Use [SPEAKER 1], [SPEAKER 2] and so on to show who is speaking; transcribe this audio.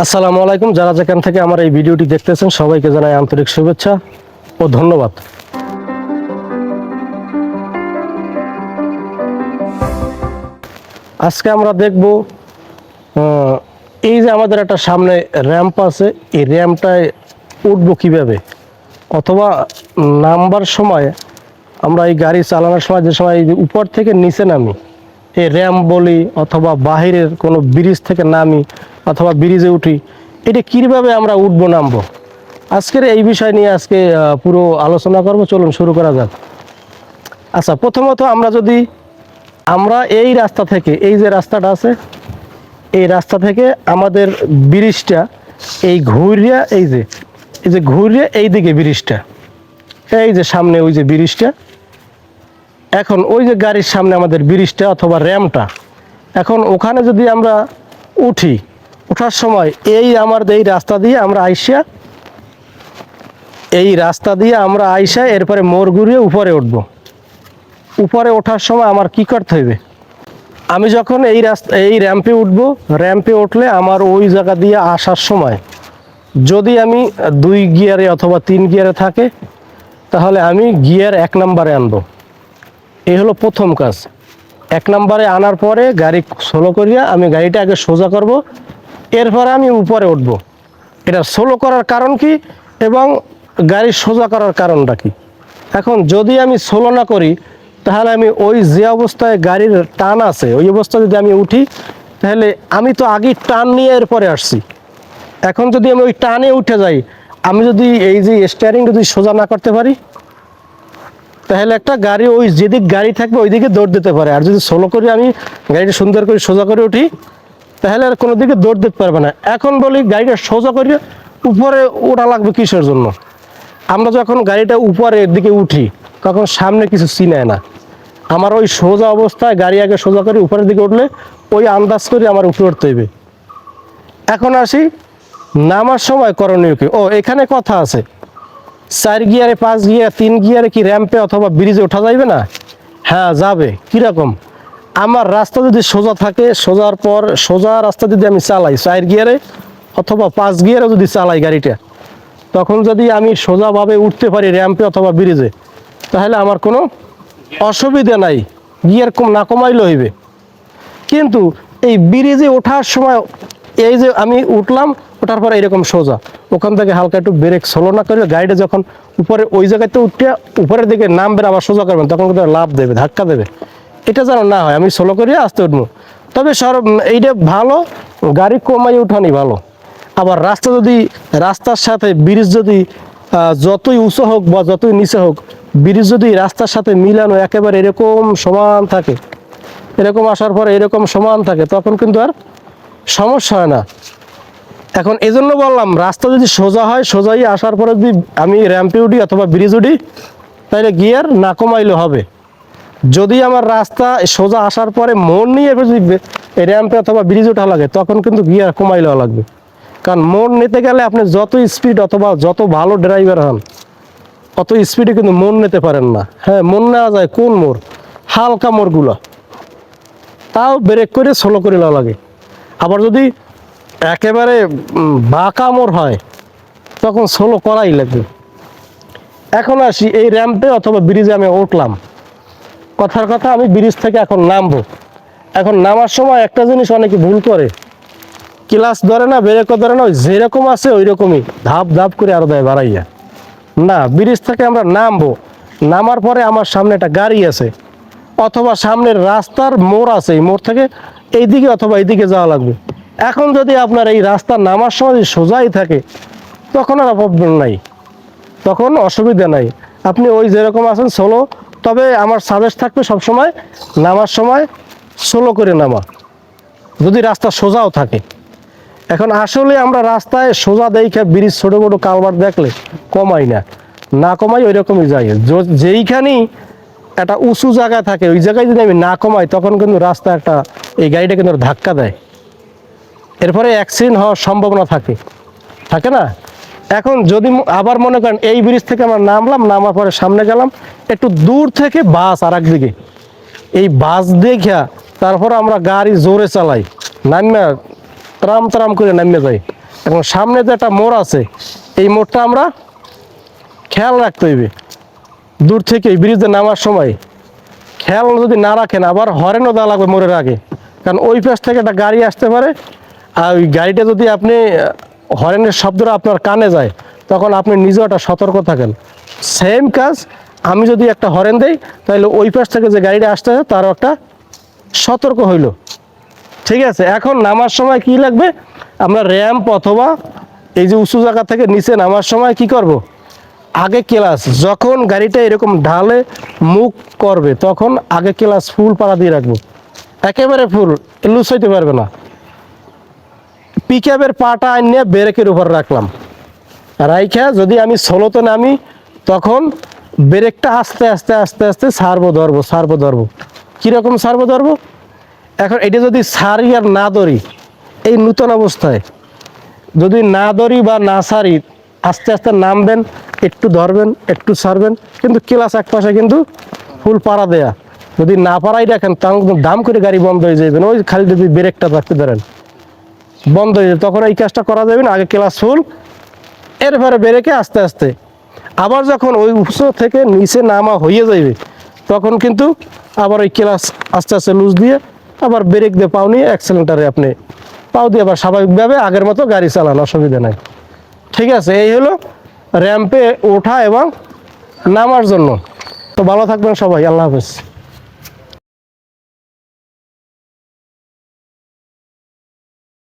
[SPEAKER 1] আসসালামু আলাইকুম। যারা যেখান থেকে আমার এই ভিডিওটি দেখতেছেন, সবাইকে জানাই আন্তরিক শুভেচ্ছা ও ধন্যবাদ। আজকে আমরা দেখব এই যে আমাদের একটা সামনে র্যাম্প আছে, এই র্যাম্পটায় উঠবো কীভাবে? অথবা নামবার সময় আমরা এই গাড়ি চালানোর সময় যে সময় উপর থেকে নিচে নামি এই র্যাম বলি অথবা বাহিরের কোনো ব্রিজ থেকে নামি অথবা ব্রিজে উঠি, এটা কীভাবে আমরা উঠবো, নামবো? আজকের এই বিষয় নিয়ে আজকে পুরো আলোচনা করব, চলুন শুরু করা যাক। আচ্ছা প্রথমত আমরা যদি, আমরা এই রাস্তা থেকে, এই যে রাস্তাটা আছে, এই রাস্তা থেকে আমাদের ব্রিজটা, এই ঘুরিয়া, এই যে এই যে ঘুরিয়ে এই দিকে ব্রিজটা, এই যে সামনে ওই যে ব্রিজটা এখন ওই যে গাড়ির সামনে আমাদের ব্রিজটা অথবা র্যামটা, এখন ওখানে যদি আমরা উঠি ওঠার সময় এই আমার এই রাস্তা দিয়ে আমরা আইসা, এই রাস্তা দিয়ে আমরা আইসা এরপরে মোর ঘুরিয়ে উপরে উঠবো। উপরে ওঠার সময় আমার কি করতে হবে আমি যখন এই রাস্তা, এই র্যাম্পে উঠবো, র্যাম্পে উঠলে আমার ওই জায়গা দিয়ে আসার সময় যদি আমি দুই গিয়ারে অথবা তিন গিয়ারে থাকে, তাহলে আমি গিয়ার এক নম্বরে আনব। এই হলো প্রথম কাজ। এক নম্বরে আনার পরে গাড়ি সোলো করিয়া আমি গাড়িটা আগে সোজা করব, এরপরে আমি উপরে উঠব। এটা সোলো করার কারণ কি এবং গাড়ি সোজা করার কারণটা কি? এখন যদি আমি সোলো না করি, তাহলে আমি ওই যে অবস্থায় গাড়ির টান আছে, ওই অবস্থায় যদি আমি উঠি, তাহলে আমি তো আগেই টান নিয়ে এরপরে আসছি। এখন যদি আমি ওই টানে উঠে যাই, আমি যদি এই যে স্টিয়ারিং যদি সোজা না করতে পারি তাহলে একটা গাড়ি, ওই যেদিক গাড়ি থাকবে ওই দিকে দৌড় দিতে পারে। আর যদি সোলো করে আমি গাড়িটা সুন্দর করে সোজা করে উঠি, তাহলে আর কোনো দিকে দৌড় দিতে পারবে না। এখন বলি গাড়িটা সোজা করে উপরে ওঠা লাগবে কিসের জন্য? আমরা যখন গাড়িটা উপরের দিকে উঠি, তখন সামনে কিছু চিনায় না। আমার ওই সোজা অবস্থায় গাড়ি আগে সোজা করে উপরের দিকে উঠলে, ওই আন্দাজ করে আমার উপরে উঠতে হবে এখন আসি, নামার সময় করণীয় কি? ও, এখানে কথা আছে। চার গিয়ারে, পাঁচ গিয়ার, তিন গিয়ারে কি র্যাম্পে অথবা ব্রিজে ওঠা যাবে না? হ্যাঁ যাবে। কীরকম? আমার রাস্তা যদি সোজা থাকে, সোজার পর সোজা রাস্তা যদি আমি চালাই, চার গিয়ারে অথবা পাঁচ গিয়ারে যদি চালাই গাড়িটা, তখন যদি আমি সোজাভাবে উঠতে পারি র্যাম্পে অথবা ব্রিজে তাহলে আমার কোনো অসুবিধা নাই। গিয়ার কম, না কমাইলে হইবে। কিন্তু এই ব্রিজে ওঠার সময় এই যে আমি উঠলাম ওঠার পরে এরকম সোজা। ওখান থেকে হালকা একটু ব্রেক স্লো না করে গাড়িটা যখন উপরে ওই জায়গাতে উঠে উপরের দিকে নামবেন, আবার সোজা করবেন, তখন কিন্তু লাভ দেবে, ধাক্কা দেবে। এটা যেন না হয়, আমি স্লো করে আসতে উঠবো। তবে সর এইটা ভালো, গাড়ি কমাই উঠানি ভালো। আবার রাস্তা যদি রাস্তার সাথে ব্রিজ যদি যতই উঁচু হোক বা যতই নিচে হোক ব্রিজ যদি রাস্তার সাথে মিলানো একেবারে এরকম সমান থাকে, এরকম আসার পরে এরকম সমান থাকে, তখন কিন্তু আর সমস্যা হয় না। এখন এই জন্য বললাম, রাস্তা যদি সোজা হয়, সোজাই আসার পরে যদি আমি র্যাম্পে উঠি অথবা ব্রিজ উঠি, তাহলে গিয়ার না কমাইলে হবে। যদি আমার রাস্তা সোজা আসার পরে মন নিয়ে যদি র্যাম্পে অথবা ব্রিজ ওঠা লাগে, তখন কিন্তু গিয়ার কমাইলেও লাগবে। কারণ মন নিতে গেলে আপনি যত স্পিড অথবা যত ভালো ড্রাইভার হন, অত স্পিডে কিন্তু মন নিতে পারেন না। হ্যাঁ মন নেওয়া যায় কোন মোড়? হালকা মোড়গুলো। তাও ব্রেক করে স্লো করে লাগে। আবার যদি একেবারে উম, বাঁকা মোড় হয় তখন সোলো করাই লাগবে। এখন আসি এই র্যাম্পে অথবা ব্রিজে আমি উঠলাম। কথার কথা আমি ব্রিজ থেকে এখন নামবো। এখন নামার সময় একটা জিনিস অনেকে ভুল করে। ক্লাস ধরে না ব্রেকও ধরে না ওই যেরকম আছে ওই রকমই ধাপ ধাপ করে আরও দেয় বাড়াইয়া। না ব্রিজ থেকে আমরা নামবো। নামার পরে আমার সামনে একটা গাড়ি আছে। অথবা সামনের রাস্তার মোড় আছে এই মোড় থেকে এইদিকে অথবা এইদিকে যাওয়া লাগবে। এখন যদি আপনার এই রাস্তা নামার সময় সোজাই থাকে, তখন আর প্রবলেম নাই। তখন অসুবিধা নাই। আপনি ওই যেরকম আছেন সোলো তবে আমার সাজেস্ট থাকবে সবসময় নামার সময় সোলো করে নামা। যদি রাস্তা সোজাও থাকে। এখন আসলে আমরা রাস্তায় সোজা দেখে ব্রিজ ছোটো বড়ো কালভার্ট দেখলে কমাই না। না কমাই ওই রকমই যাই যেইখানেই একটা উঁচু জায়গা থাকে, ওই জায়গায় যদি আমি না কমাই, তখন কিন্তু রাস্তা একটা এই গাড়িটা কিন্তু ধাক্কা দেয়। এরপরে অ্যাক্সিডেন্ট হওয়ার সম্ভাবনা থাকে। থাকে না? এখন যদি আবার মনে করেন এই ব্রিজ থেকে আমরা নামলাম, নামার পরে সামনে গেলাম, একটু দূর থেকে বাস আর একদিকে এই বাস দেখা তারপর আমরা গাড়ি জোরে চালাই। নামে ত্রাম ত্রাম করে নামিয়ে যাই। এবং সামনে যে একটা মোড় আছে, এই মোড়টা আমরা খেয়াল রাখতে হইবে। দূর থেকে ব্রিজে নামার সময় খেয়াল যদি না রাখেন, আবার হরেনও দেওয়া লাগবে মোড়ের আগে। কারণ ওই পাশ থেকে একটা গাড়ি আসতে পারে, আর ওই গাড়িটা যদি আপনি হরেনের শব্দটা আপনার কানে যায়, তখন আপনি নিজেও একটা সতর্ক থাকেন। সেম কাজ, আমি যদি একটা হরেন দেই, তাহলে ওই পাশ থেকে যে গাড়িটা আসতে তারও একটা সতর্ক হইল। ঠিক আছে, এখন নামার সময় কি লাগবে? আমরা র্যাম্প অথবা এই যে উঁচু জায়গা থেকে নিচে নামার সময় কি করব? আগে ক্লাস, যখন গাড়িটা এরকম ঢালে মুখ করবে, তখন আগে ক্লাস ফুল পাড়া দিয়ে রাখব। একেবারে ফুল, লুজ হইতে পারবে না। পিকআপের পাটা আনিয়ে ব্রেকের উপর রাখলাম। রাইখা যদি আমি ষোলোতে নামি, তখন ব্রেকটা আস্তে আস্তে আস্তে আস্তে সারবো, ধরবো সারবো, ধরবো। কীরকম সারবো, ধরবো? এখন এটা যদি সারি আর না ধরি, এই নূতন অবস্থায় যদি না ধরি বা না সারি, আস্তে আস্তে নামবেন একটু ধরবেন, একটু ছাড়বেন, কিন্তু ক্লাস এক পাশে কিন্তু ফুল পাড়া দেয়া। যদি না পাড়াই রাখেন তাহলে দাম করে গাড়ি বন্ধ হয়ে যাবেন ওই খালি যদি ব্রেকটা রাখতে ধরেন। বন্ধ হয়ে যাবে, তখন এই কাজটা করা যাবে না, আগে ক্লাস ফুল, এরপরে ব্রেকে আস্তে আস্তে। আবার যখন ওই উৎস থেকে নিচে নামা হয়ে যাবে তখন কিন্তু আবার ওই ক্লাস আস্তে আস্তে লুজ দিয়ে আবার ব্রেক দিয়ে পাও নিয়ে অ্যাক্সিলেন্টারে আপনি পাও দিয়ে আবার স্বাভাবিকভাবে আগের মতো গাড়ি চালান, অসুবিধা নাই। ঠিক আছে, এই হলো র্যাম্পে ওঠা এবং নামার জন্য। তো ভালো থাকবেন সবাই আল্লাহ হাফেজ।